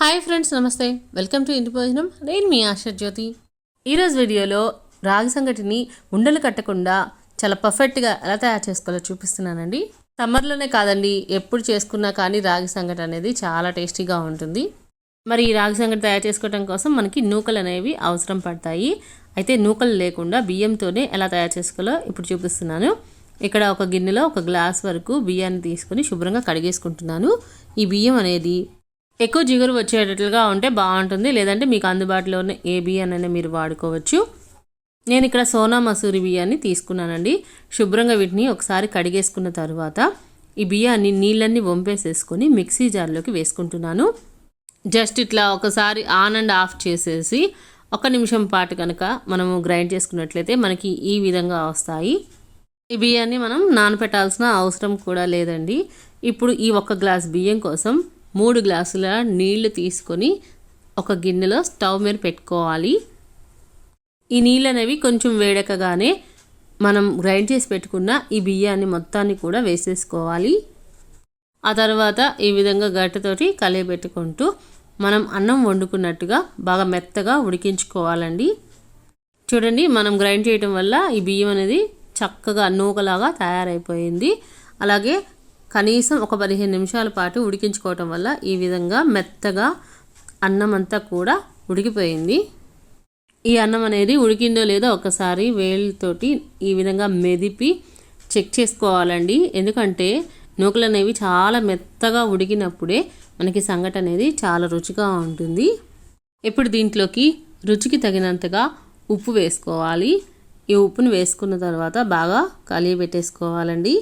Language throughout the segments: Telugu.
హాయ్ ఫ్రెండ్స్ నమస్తే. వెల్కమ్ టు ఇంటి భోజనం. నేను మీ ఆశా జ్యోతి. ఈరోజు వీడియోలో రాగి సంగటిని ఉండలు కట్టకుండా చాలా పర్ఫెక్ట్గా ఎలా తయారు చేసుకోవాలో చూపిస్తున్నానండి. సమ్మర్లోనే కాదండి ఎప్పుడు చేసుకున్నా కానీ రాగి సంగటి అనేది చాలా టేస్టీగా ఉంటుంది. మరి ఈ రాగి సంగటి తయారు చేసుకోవడం కోసం మనకి నూకలు అనేవి అవసరం పడతాయి. అయితే నూకలు లేకుండా బియ్యంతోనే ఎలా తయారు చేసుకోవాలో ఇప్పుడు చూపిస్తున్నాను. ఇక్కడ ఒక గిన్నెలో ఒక గ్లాస్ వరకు బియ్యాన్ని తీసుకొని శుభ్రంగా కడిగేసుకుంటున్నాను. ఈ బియ్యం అనేది ఎక్కువ జిగురు వచ్చేటట్లుగా ఉంటే బాగుంటుంది. లేదంటే మీకు అందుబాటులో ఉన్న ఏ బియ్యాన్నైనా మీరు వాడుకోవచ్చు. నేను ఇక్కడ సోనా మసూరి బియ్యాన్ని తీసుకున్నానండి. శుభ్రంగా వీటిని ఒకసారి కడిగేసుకున్న తర్వాత ఈ బియ్యాన్ని నీళ్ళన్నీ వంపేసేసుకొని మిక్సీ జార్లోకి వేసుకుంటున్నాను. జస్ట్ ఇట్లా ఒకసారి ఆన్ అండ్ ఆఫ్ చేసేసి ఒక నిమిషం పాటు కనుక మనము గ్రైండ్ చేసుకున్నట్లయితే మనకి ఈ విధంగా వస్తాయి. ఈ బియ్యాన్ని మనం నానపెట్టాల్సిన అవసరం కూడా లేదండి. ఇప్పుడు ఈ ఒక్క గ్లాస్ బియ్యం కోసం మూడు గ్లాసుల నీళ్ళు తీసుకొని ఒక గిన్నెలో స్టవ్ మీద పెట్టుకోవాలి. ఈ నీళ్ళు అనేవి కొంచెం వేడకగానే మనం గ్రైండ్ చేసి పెట్టుకున్న ఈ బియ్యాన్ని మొత్తాన్ని కూడా వేసేసుకోవాలి. ఆ తర్వాత ఈ విధంగా గట్టతోటి కలియబెట్టుకుంటూ మనం అన్నం వండుకున్నట్టుగా బాగా మెత్తగా ఉడికించుకోవాలండి. చూడండి మనం గ్రైండ్ చేయడం వల్ల ఈ బియ్యం అనేది చక్కగా నూకలాగా తయారైపోయింది. అలాగే కనీసం ఒక పదిహేను నిమిషాల పాటు ఉడికించుకోవటం వల్ల ఈ విధంగా మెత్తగా అన్నం అంతా కూడా ఉడికిపోయింది. ఈ అన్నం అనేది ఉడికిందో లేదో ఒకసారి వేళ్ళతోటి ఈ విధంగా మెదిపి చెక్ చేసుకోవాలండి. ఎందుకంటే నూకలు అనేవి చాలా మెత్తగా ఉడికినప్పుడే మనకి సంగటి అనేది చాలా రుచిగా ఉంటుంది. ఇప్పుడు దీంట్లోకి రుచికి తగినంతగా ఉప్పు వేసుకోవాలి. ఈ ఉప్పును వేసుకున్న తర్వాత బాగా కలియబెట్టేసుకోవాలండి.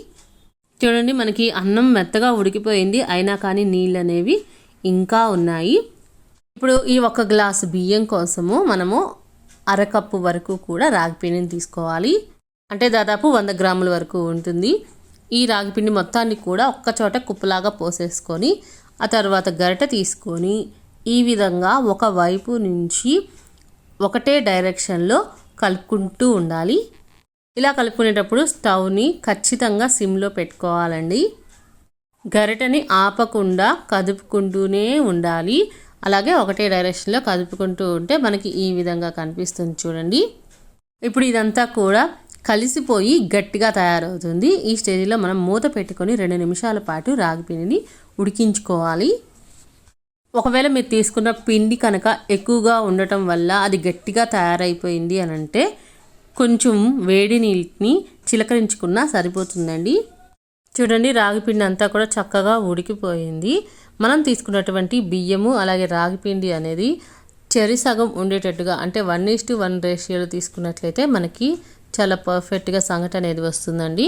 చూడండి మనకి అన్నం మెత్తగా ఉడికిపోయింది. అయినా కానీ నీళ్ళు అనేవి ఇంకా ఉన్నాయి. ఇప్పుడు ఈ ఒక గ్లాసు బియ్యం కోసము మనము అరకప్పు వరకు కూడా రాగిపిండిని తీసుకోవాలి. అంటే దాదాపు వంద గ్రాముల వరకు ఉంటుంది. ఈ రాగిపిండి మొత్తాన్ని కూడా ఒక్కచోట కుప్పలాగా పోసేసుకొని ఆ తర్వాత గరిట తీసుకొని ఈ విధంగా ఒక వైపు నుంచి ఒకటే డైరెక్షన్లో కలుపుకుంటూ ఉండాలి. ఇలా కలుపుకునేటప్పుడు స్టవ్ని ఖచ్చితంగా సిమ్లో పెట్టుకోవాలండి. గరిటని ఆపకుండా కదుపుకుంటూనే ఉండాలి. అలాగే ఒకటే డైరెక్షన్లో కదుపుకుంటూ ఉంటే మనకి ఈ విధంగా కనిపిస్తుంది చూడండి. ఇప్పుడు ఇదంతా కూడా కలిసిపోయి గట్టిగా తయారవుతుంది. ఈ స్టేజ్లో మనం మూత పెట్టుకొని రెండు నిమిషాల పాటు రాగి పిండిని ఉడికించుకోవాలి. ఒకవేళ మీరు తీసుకున్న పిండి కనుక ఎక్కువగా ఉండటం వల్ల అది గట్టిగా తయారైపోయింది అని అంటే కొంచెం వేడి నీటిని చిలకరించుకున్నా సరిపోతుందండి. చూడండి రాగిపిండి అంతా కూడా చక్కగా ఉడికిపోయింది. మనం తీసుకున్నటువంటి బియ్యము అలాగే రాగిపిండి అనేది చెరి సగం ఉండేటట్టుగా అంటే వన్ ఈస్ టు వన్ రేషియోలో తీసుకున్నట్లయితే మనకి చాలా పర్ఫెక్ట్గా సంగటి అనేది వస్తుందండి.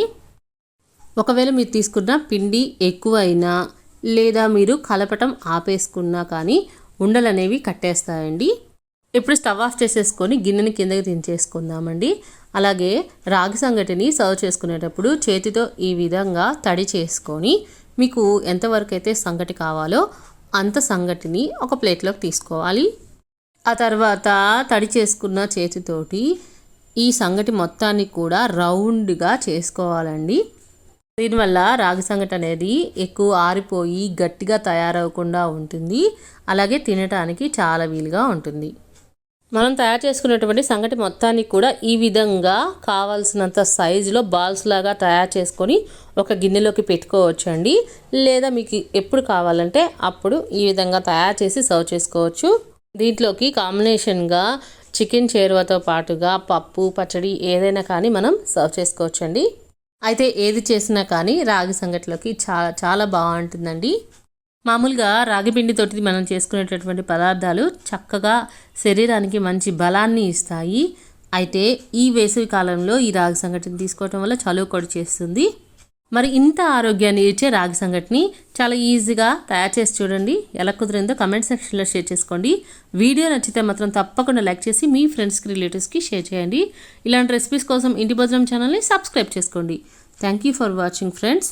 ఒకవేళ మీరు తీసుకున్న పిండి ఎక్కువ అయినా లేదా మీరు కలపటం ఆపేసుకున్నా కానీ ఉండలు అనేవి కట్టేస్తాయండి. ఇప్పుడు స్టవ్ ఆఫ్ చేసేసుకొని గిన్నెని కిందకి దించేసుకుందామండి. అలాగే రాగి సంగటిని సర్వ్ చేసుకునేటప్పుడు చేతితో ఈ విధంగా తడి చేసుకొని మీకు ఎంతవరకు అయితే సంగటి కావాలో అంత సంగటిని ఒక ప్లేట్లోకి తీసుకోవాలి. ఆ తర్వాత తడి చేసుకున్న చేతితోటి ఈ సంగటి మొత్తాన్ని కూడా రౌండ్గా చేసుకోవాలండి. దీనివల్ల రాగి సంగటి అనేది ఎక్కువ ఆరిపోయి గట్టిగా తయారవకుండా ఉంటుంది. అలాగే తినటానికి చాలా వీలుగా ఉంటుంది. మనం తయారు చేసుకున్నటువంటి సంగటి మొత్తాన్ని కూడా ఈ విధంగా కావాల్సినంత సైజులో బాల్స్ లాగా తయారు చేసుకొని ఒక గిన్నెలోకి పెట్టుకోవచ్చండి. లేదా మీకు ఎప్పుడు కావాలంటే అప్పుడు ఈ విధంగా తయారు చేసి సర్వ్ చేసుకోవచ్చు. దీంట్లోకి కాంబినేషన్గా చికెన్ చేరువతో పాటుగా పప్పు పచ్చడి ఏదైనా కానీ మనం సర్వ్ చేసుకోవచ్చండి. అయితే ఏది చేసినా కానీ రాగి సంగటిలోకి చాలా చాలా బాగుంటుందండి. మామూలుగా రాగిపిండితోటి మనం చేసుకునేటటువంటి పదార్థాలు చక్కగా శరీరానికి మంచి బలాన్ని ఇస్తాయి. అయితే ఈ వేసవి కాలంలో ఈ రాగి సంగటిని తీసుకోవటం వల్ల చలువ కూడా చేస్తుంది. మరి ఇంత ఆరోగ్యాన్ని ఇచ్చే రాగి సంగటిని చాలా ఈజీగా తయారు చేసి చూడండి. ఎలా కుదిరిందో కమెంట్ సెక్షన్లో షేర్ చేసుకోండి. వీడియో నచ్చితే మాత్రం తప్పకుండా లైక్ చేసి మీ ఫ్రెండ్స్కి రిలేటివ్స్కి షేర్ చేయండి. ఇలాంటి రెసిపీస్ కోసం ఇంటి భోజనం ఛానల్ని సబ్స్క్రైబ్ చేసుకోండి. Thank you for watching friends